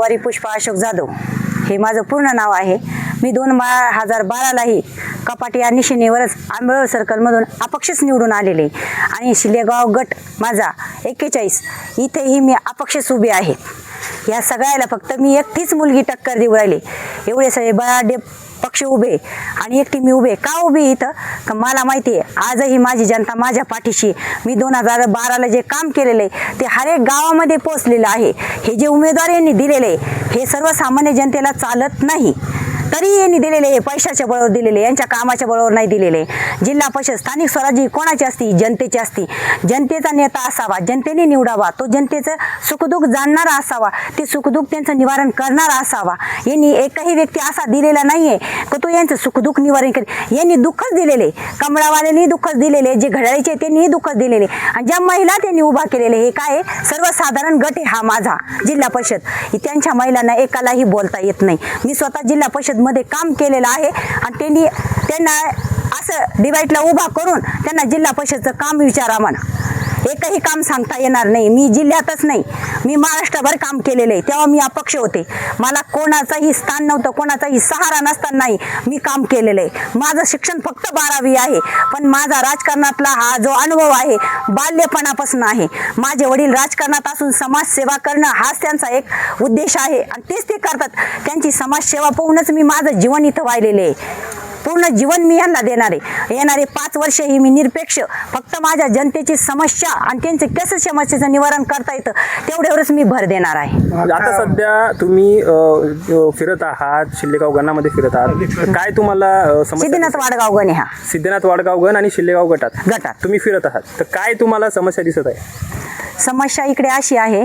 कुवारी पुष्पा अशोक जाधव. हे माझं पूर्ण नाव आहे. मी दोन बा हजार बारालाही कपाट या निशिनेवरच आंबेळवर सर्कलमधून अपक्षच निवडून आलेले. आणि शिलेगाव गट माझा एक्केचाळीस इथेही मी अपक्षच उभे आहे. या सगळ्याला फक्त मी एकटीच मुलगी टक्कर देऊ राहिली. एवढे सगळे बराडे पक्ष उभे आणि एकटी मी उभे. का उभे इथं? का मला माहिती आहे आजही माझी जनता माझ्या पाठीशी मी दोन हजार बाराला जे काम केलेलं आहे ते हर एक गावामध्ये पोचलेलं आहे. हे जे उमेदवार यांनी दिलेले आहे, हे सर्वसामान्य जनतेला चालत नाही. तरी यांनी दिलेले हे पैशाच्या बळावर दिलेले यांच्या कामाच्या बळावर नाही दिलेले. जिल्हा परिषद स्थानिक स्वराज्य कोणाची असती? जनतेची असती. जनतेचा नेता असावा जनतेने निवडावा. तो जनतेचं सुखदुःख जाणणारा असावा. ते सुखदुःख त्यांचं निवारण करणारा असावा. यांनी एकही व्यक्ती असा दिलेला नाहीये की तो यांचं सुखदुःख निवारण करेल? यांनी दुःखच दिलेले. कमळावाल्यांनी दुःखच दिलेले. जे घड्याळीचे त्यांनीही दुःखच दिलेले. आणि ज्या महिला त्यांनी उभा केलेले हे काय सर्वसाधारण गट आहे हा माझा जिल्हा परिषद. त्यांच्या महिलांना एकालाही बोलता येत नाही. मी स्वतः जिल्हा परिषद मध्ये काम केलेलं आहे. आणि त्यांनी त्यांना असं डिवाईडला उभा करून त्यांना जिल्हा परिषदचं काम विचारा म्हणा. एकही काम सांगता येणार नाही. मी जिल्ह्यातच नाही. मी महाराष्ट्रभर काम केलेलं आहे. तेव्हा मी अपक्ष होते. मला कोणाचंही स्थान नव्हतं. कोणाचाही सहारा नसतानाही मी काम केलेलं आहे. माझं शिक्षण फक्त बारावी आहे. पण माझा राजकारणातला हा जो अनुभव आहे बाल्यपणापासून आहे. माझे वडील राजकारणात असून समाजसेवा करणं हाच त्यांचा एक उद्देश आहे. आणि तेच ते करतात. त्यांची समाजसेवा पाहूनच मी माझं जीवन इथं वाहिलेले आहे. पूर्ण जीवन मी यांना देणार आहे. येणारे पाच वर्ष ही मी निरपेक्ष फक्त माझ्या जनतेची समस्या आणि त्यांचे कसं समस्येचं निवारण करता येतं तेवढ्यावरच मी भर देणार आहे. आता सध्या तुम्ही फिरत आहात शिल्लेगाव गणामध्ये फिरत आहात तर काय तुम्हाला सिद्धीनाथ वाडगाव गणे हा. सिद्धनाथ वाडगाव गण आणि शिल्लेगाव गटात. गटात. तुम्ही फिरत आहात तर काय तुम्हाला समस्या दिसत आहे? समस्या इकडे अशी आहे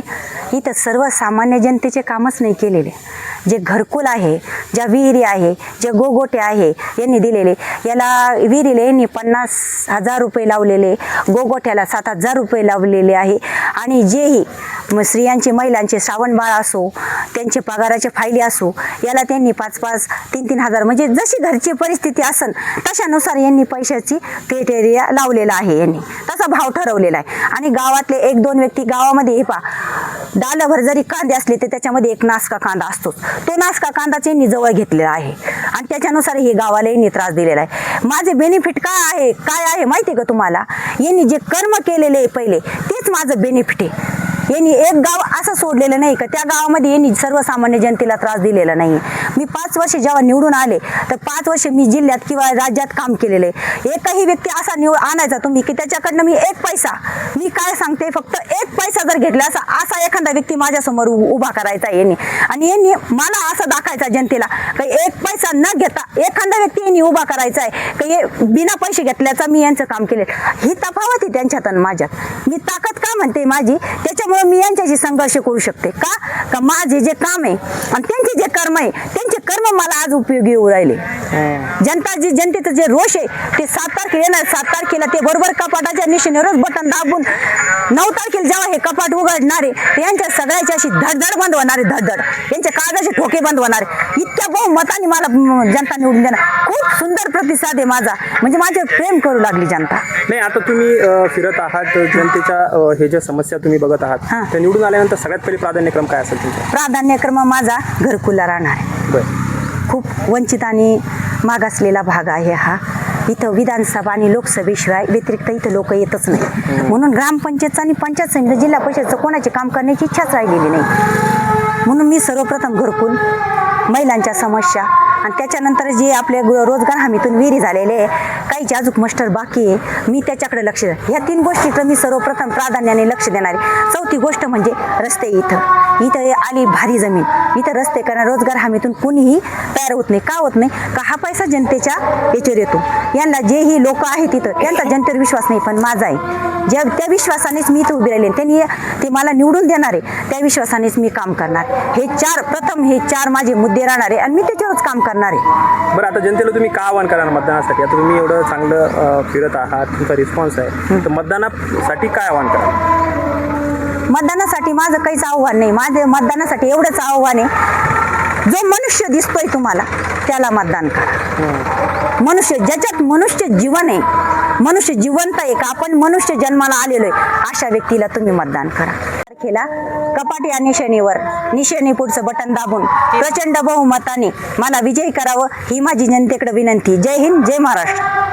इथं सर्वसामान्य जनतेचे कामच नाही केलेले. जे घरकुल आहे ज्या विहिरी आहे जे गोगोटे आहे यांनी दिलेले. याला विहिरीला यांनी पन्नास हजार रुपये लावलेले गोगोट्याला सात हजार रुपये लावलेले आहे. आणि जेही स्त्रियांचे महिलांचे श्रावणबाळ असो त्यांचे पगाराचे फायले असो याला त्यांनी पाच पाच तीन तीन हजार म्हणजे जशी घरची परिस्थिती असन तशानुसार यांनी पैशाची क्रिटेरिया लावलेला आहे यांनी. तसा भाव ठरवलेला आहे. आणि गावातले एक दोन व्यक्ती गावामध्ये हे पा डालभर जरी कांदे असले तर त्याच्यामध्ये एक नासका कांदा असतोच. तो नासका कांदाच यांनी जवळ घेतलेला आहे. आणि त्याच्यानुसार हे गावाला यांनी त्रास दिलेला आहे. माझे बेनिफिट काय आहे? काय आहे माहिती आहे का तुम्हाला? यांनी जे कर्म केलेले आहे पहिले तेच माझं बेनिफिट आहे. यांनी एक गाव असं सोडलेलं नाही का? त्या गावामध्ये यांनी सर्वसामान्य जनतेला त्रास दिलेला नाही मी पाच वर्ष जेव्हा निवडून आले तर पाच वर्ष मी जिल्ह्यात किंवा राज्यात काम केलेलं आहे. एकही व्यक्ती असा निवड आणायचा तुम्ही की त्याच्याकडनं मी एक पैसा मी काय सांगते? फक्त एक पैसा जर घेतला असा असा एखादा व्यक्ती माझ्यासमोर उभा करायचा यांनी. आणि यांनी मला असं दाखवायचा जनतेला का एक पैसा न घेता एखादा व्यक्ती यांनी उभा करायचा आहे का? हे बिना पैसे घेतल्याचा मी यांचं काम केले ही तफावत आहे त्यांच्यात आणि माझ्यात. मी ताकद का म्हणते माझी? त्याच्यामुळे मी यांच्याशी संघर्ष करू शकते. का? का माझे जे काम आहे आणि त्यांचे जे कर्म आहे त्यांचे कर्म मला आज उपयोगी येऊ राहिले. जनता जी जनतेचं जे रोष आहे ते सात तारखेला येणार. सात तारखेला ते बरोबर कपाटाच्या निशाणीवरच बटन दाबून नऊ तारखेला जेव्हा हे कपाट उघडणार यांच्या सगळ्याची अशी धडधड बंद होणार धडधड. यांचे कागदाचे ठोके बंद होणार इतक्या बहुमताने मला जनता निवडून देणार. खूप सुंदर प्रतिसाद आहे माझा. म्हणजे माझ्यावर प्रेम करू लागली जनता. नाही आता तुम्ही फिरत आहात. जनतेच्या हे ज्या समस्या तुम्ही बघत आहात हां. त्या निवडून आल्यानंतर सगळ्यात पहिले प्राधान्यक्रम काय असेल तुमचा? प्राधान्यक्रम माझा घरकुला राहणार. आहे बरं. खूप वंचित आणि मागासलेला भाग आहे हा. इथं विधानसभा आणि लोकसभेशिवाय व्यतिरिक्त इथं लोक येतच नाही. म्हणून ग्रामपंचायतचं आणि पंचायत समिती जिल्हा परिषदचं कोणाचे काम करण्याची इच्छाच राहिलेली नाही. म्हणून मी सर्वप्रथम घरकुल महिलांच्या समस्या आणि त्याच्यानंतर जे आपले गृह- रोजगार हमीतून विहिरी झालेले आहे काहीचे अजूक मस्टर बाकी आहे मी त्याच्याकडे लक्ष दे ह्या तीन गोष्टीकडे मी सर्वप्रथम प्राधान्याने लक्ष देणार आहे. चौथी गोष्ट म्हणजे रस्ते इथं. इथं आली भारी जमीन. इथं रस्ते करणार रोजगार हमीतून कुणीही तयार होत नाही. का होत नाही? का हा पैसा जनतेच्या याच्यावर येतो. यांना जेही लोक आहेत तिथं त्यांचा जनतेवर विश्वास नाही पण माझा आहे. ज्या त्या विश्वासानेच मी इथं उभी राहिले त्यांनी ते मला निवडून देणार आहे. त्या विश्वासानेच मी काम करणार. हे चार प्रथम हे चार माझे मुद्दे राहणार आहे. आणि मी त्याच्यावरच काम करणार आहे. बरं आता जनतेला तुम्ही का आवाहन करणार मतदानासाठी? आता तुम्ही एवढं चांगलं अ, फिरत आहात तुमचा रिस्पॉन्स आहे. तर मतदानासाठी काय आवाहन करा मतदानासाठी माझं काहीच आव्हान नाही. माझं मतदानासाठी एवढंच आव्हान आहे. जो मनुष्य दिसतोय तुम्हाला त्याला मतदान करा. मनुष्य ज्याच्यात मनुष्य जीवन आहे मनुष्य जिवंत आहे का? आपण मनुष्य जन्माला आलेलो आहे अशा व्यक्तीला तुम्ही मतदान करा. तारखेला कपाट या निशाणीवर निशाणी पुढचं बटन दाबून प्रचंड बहुमताने मला विजय करावं ही माझी जनतेकडे विनंती. जय हिंद जय महाराष्ट्र.